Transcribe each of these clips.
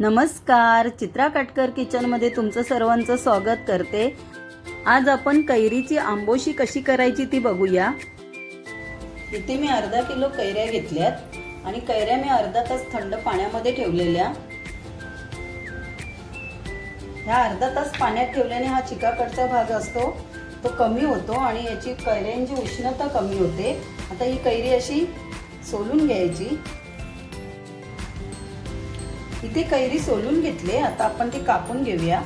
नमस्कार चित्रा काटकर किचनमध्ये तुमचं सर्वांचं स्वागत करते. आज आपण कैरीची आंबोशी कशी करायची ती बघूया. इथे मी अर्धा किलो कैऱ्या घेतल्यात आणि कैऱ्या मी अर्धा तास थंड पाण्यामध्ये ठेवलेल्या. ह्या अर्धा तास पाण्यात ठेवल्याने हा चिकाकडचा भाग असतो तो कमी होतो आणि याची कैऱ्यांची उष्णता कमी होते. आता ही कैरी अशी सोलून घ्यायची. इथे कैरी सोलून घेतले आता आपण ते कापून घेऊया.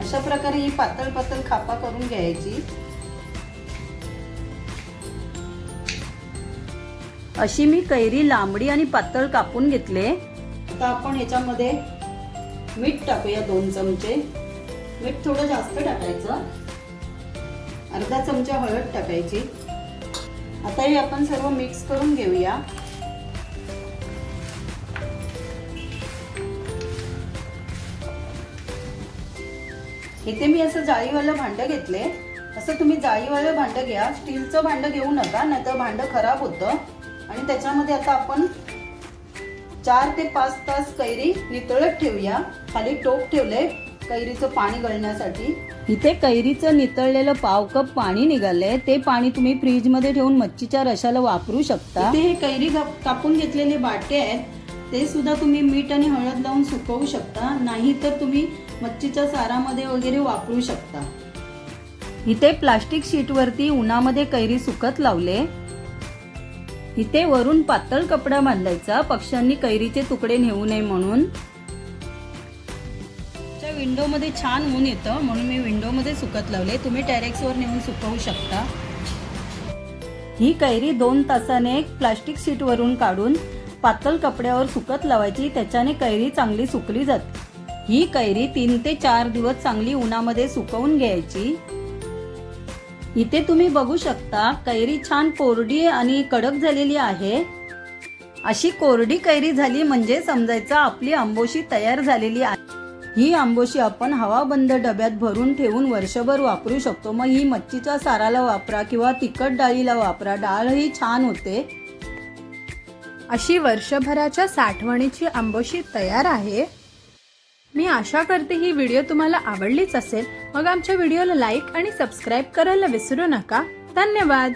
अशा प्रकारे ही पातळ पातळ खापा करून घ्यायची. अशी मी कैरी लांबडी आणि पातळ कापून घेतले. आता आपण याच्यामध्ये मीठ टाकूया दोन चमचे. मीठ थोडं जास्त टाकायचं. अर्धा चमचा हळद टाकायची. आता हे आपण सर्व मिक्स करून घेऊया. इथे मी असं जाळीवालं भांडं घेतले. असं तुम्ही जाळीवालं भांडं घ्या. स्टीलचं भांडं घेऊ नका नाहीतर भांडं खराब होतं. आणि त्याच्यामध्ये आता आपण चार ते पाच तास कैरी नितळत ठेवूया. खाली टोप ठेवले कैरीचं पाणी गळण्यासाठी. इथे कैरीचं नितळलेलं पाव कप पाणी निघालंय. ते पाणी तुम्ही फ्रीजमध्ये ठेवून मच्छीच्या रशाला वापरू शकता. इथे हे कैरी काप- कापून घेतलेले बाटे आहेत. ते सुद्धा तुम्ही मीठ आणि हळद लावून सुकवू शकता. नाही तर तुम्ही मच्छीच्या सारामध्ये वगैरे वापरू शकता. इथे प्लास्टिक शीटवरती उन्हामध्ये कैरी सुकत लावले. इथे वरून पातळ कपडा बांधायचा. पक्ष्यांनी कैरीचे तुकडे नेऊ नये म्हणून. विंडोमध्ये छान ऊन येतं म्हणून मी विंडोमध्ये सुकत लावले. तुम्ही टेरेक्सवर नेऊन सुकवू शकता. ही कैरी दोन तासाने प्लास्टिक शीटवरून काढून पातळ कपड्यावर सुकत लावायची त्याच्याने कैरी चांगली सुकली जाते. ही कैरी तीन ते चार दिवस चांगली उन्हामध्ये सुकवून घ्यायची. इथे तुम्ही बघू शकता कैरी छान कोरडी आणि कडक झालेली आहे. अशी कोरडी कैरी झाली म्हणजे समजायचं आपली आंबोशी तयार झालेली आहे. ही आंबोशी आपण हवाबंद डब्यात भरून ठेवून वर्षभर वापरू शकतो. मग ही मच्छीच्या साराला वापरा किंवा तिखट डाळीला वापरा. डाळ ही छान होते. अशी वर्षभराच्या साठवणीची आंबोशी तयार आहे. मी आशा करते ही व्हिडिओ तुम्हाला आवडलीच असेल. मग आमच्या व्हिडिओला लाईक आणि सबस्क्राईब करायला विसरू नका. धन्यवाद.